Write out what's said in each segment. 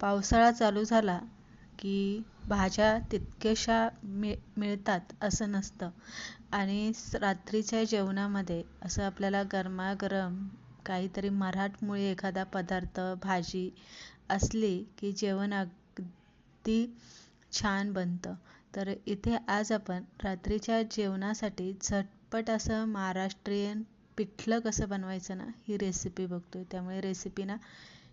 पावसाळा चालू झाला की भाज्या तितक्याशा मिळ मिळतात असं नसतं. आणि रात्रीच्या जेवणामध्ये असं आपल्याला गरमागरम काहीतरी मराठमोळी एखादा पदार्थ भाजी असली की जेवण अगदी छान बनतं. तर इथे आज आपण रात्रीच्या जेवणासाठी झटपट असं महाराष्ट्रीयन पिठलं कसं बनवायचं ना ही रेसिपी बघतो आहे त्यामुळे रेसिपी ना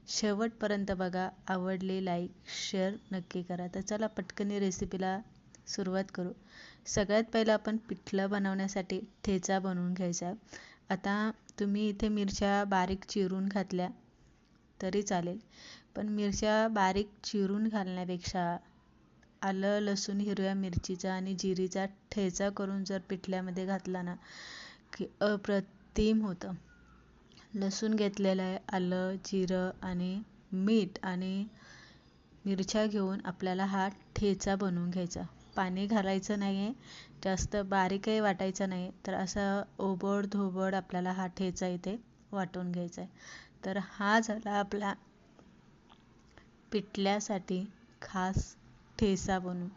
शेवटपर्यंत बघा आवडली लाईक शेअर नक्की करा. तर चला पटकन रेसिपीला सुरुवात करू. सगळ्यात पहिलं आपण पिठलं बनवण्यासाठी ठेचा बनवून घ्यायचा. आता तुम्ही इथे मिरच्या बारीक चिरून घातल्या तरी चालेल. पण मिरच्या बारीक चिरून घालण्यापेक्षा आलं लसूण हिरव्या मिरचीचा आणि जिरीचा ठेचा करून जर पिठल्यामध्ये घातला ना की अप्रतिम होतं. लसूण घेतलेलं आहे. आलं जिरं आणि मीठ आणि मिरच्या घेऊन आपल्याला हा ठेचा बनवून घ्यायचा. पाणी घालायचं नाही आहे जास्त बारीकही वाटायचं नाही तर असं ओबड धोबड आपल्याला हा ठेचा इथे वाटून घ्यायचा आहे. तर हा झाला आपला पिठल्यासाठी खास ठेसा बनवू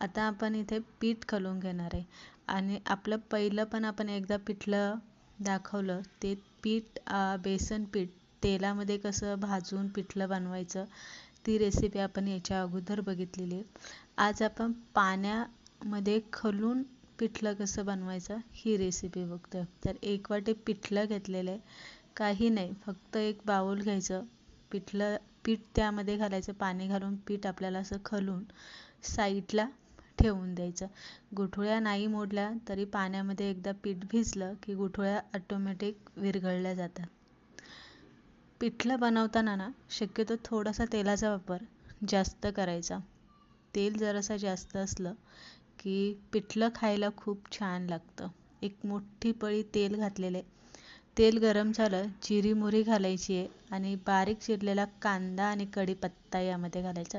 आता आपण इथे पीठ खालून घेणार आहे. आणि आपलं पहिलं पण आपण एकदा पिठलं दाखवलं. ते पीठ बेसन पीठ तेलामध्ये कसं भाजून पिठलं बनवायचं ती रेसिपी आपण याच्या अगोदर बघितलेली आहे. आज आपण पाण्यामध्ये खलून पिठलं कसं बनवायचं ही रेसिपी बघतोय. तर एक वाटी पिठलं घेतलेलं आहे. काही नाही फक्त एक बाऊल घ्यायचं. पिठलं पीठ त्यामध्ये घालायचं पाणी घालून पीठ आपल्याला असं खलून साईडला ठेवून द्यायचं. गुठळ्या नाही मोडल्या तरी पाण्यामध्ये एकदा पीठ भिजलं की गुठळ्या ऑटोमॅटिक विरघळल्या जातात. पिठलं बनवताना ना शक्यतो थोडासा तेलाचा वापर जास्त करायचा. तेल जरासा जास्त असलं की पिठलं खायला खूप छान लागतं. एक मोठी पळी तेल घातलेले. तेल गरम झालं जिरी मोहरी घालायची आहे आणि बारीक चिरलेला कांदा आणि कढीपत्ता यामध्ये घालायचा.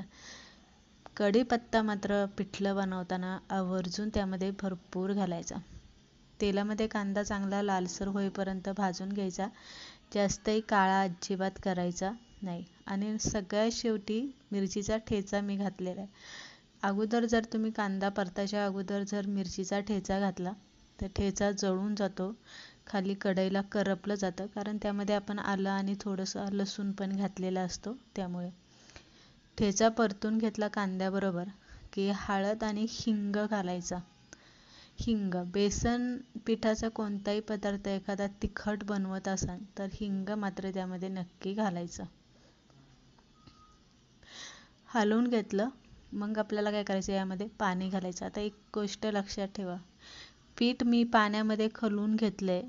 कढीपत्ता मात्र पिठलं बनवताना आवर्जून त्यामध्ये भरपूर घालायचा. तेलामध्ये कांदा चांगला लालसर होईपर्यंत भाजून घ्यायचा. जास्तही काळा अजिबात करायचा नाही. आणि सगळ्यात शेवटी मिरचीचा ठेचा मी घातलेला आहे. अगोदर जर तुम्ही कांदा परताच्या अगोदर जर मिरचीचा ठेचा घातला तर ठेचा जळून जातो. खाली कढईला करपलं जातं कारण त्यामध्ये आपण आलं आणि थोडंसं लसूण पण घातलेला असतो त्यामुळे. ठेचा परतून घेतला कांद्याबरोबर की हळद आणि हिंग घालायचा. हिंग बेसन पिठाचा कोणताही पदार्थ एखादा तिखट बनवत असाल तर हिंग मात्र त्यामध्ये नक्की घालायचं. हलवून घेतलं मग आपल्याला काय करायचं यामध्ये? पाणी घालायचं. आता एक गोष्ट लक्षात ठेवा. पीठ मी पाण्यामध्ये खलून घेतलंय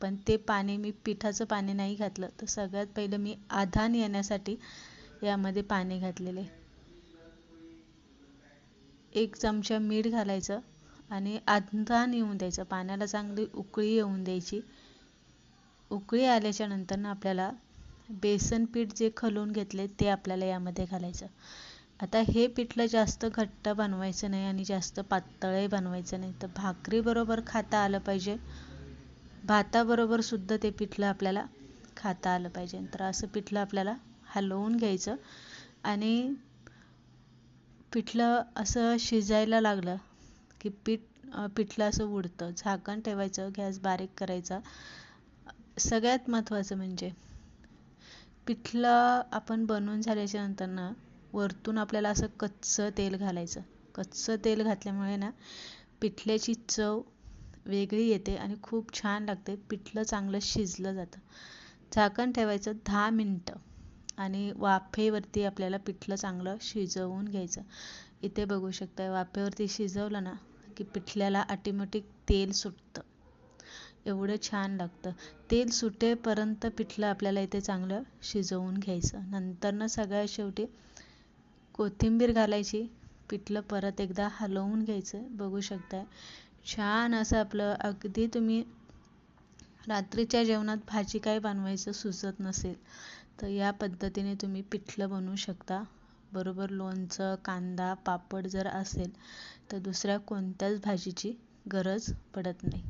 पण ते पाणी मी पिठाचं पाणी नाही घातलं. तर सगळ्यात पहिलं मी आधान येण्यासाठी यामध्ये पाणी घातलेले. एक चमचा मीठ घालायचं आणि आधान येऊन द्यायचं. पाण्याला चांगली उकळी येऊन द्यायची. उकळी आल्याच्यानंतर आपल्याला बेसन पीठ जे खलून घेतले ते आपल्याला यामध्ये घालायचं. आता हे पिठलं जास्त घट्ट बनवायचं नाही आणि जास्त पातळही बनवायचं नाही. तर भाकरीबरोबर खाता आलं पाहिजे. भाताबरोबर सुद्धा ते पिठलं आपल्याला खाता आलं पाहिजे. तर असं पिठलं आपल्याला हलवून घ्यायचं. आणि पिठलं असं शिजायला लागलं की पीठ पिठलं असं उडतं. झाकण ठेवायचं गॅस बारीक करायचा. सगळ्यात महत्त्वाचं म्हणजे पिठलं आपण बनवून झाल्याच्यानंतर ना वरतून आपल्याला असं कच्चं तेल घालायचं. कच्चं तेल घातल्यामुळे ना पिठल्याची चव वेगळी येते आणि खूप छान लागते. पिठलं चांगलं शिजलं जातं. झाकण ठेवायचं दहा मिनटं. आणि वाफेवरती आपल्याला पिठलं चांगलं शिजवून घ्यायचं. इथे बघू शकता वाफेवरती शिजवलं ना की पिठल्याला ऑटोमॅटिक तेल सुटतं. एवढं छान लागतं. तेल सुटेपर्यंत पिठलं आपल्याला इथे चांगलं शिजवून घ्यायचं. नंतरनं सगळ्या शेवटी कोथिंबीर घालायची पिठलं परत एकदा हलवून घ्यायचं. बघू शकताय छान असं आपलं अगदी तुम्ही रात्रीच्या जेवणात भाजी काय बनवायचं सुचत नसेल. तर या पद्धतीने तुम्ही पिठलं बनवू शकता. बरोबर लोणचं कांदा पापड जर असेल तर दुसऱ्या कोणत्याच भाजीची गरज पडत नाही.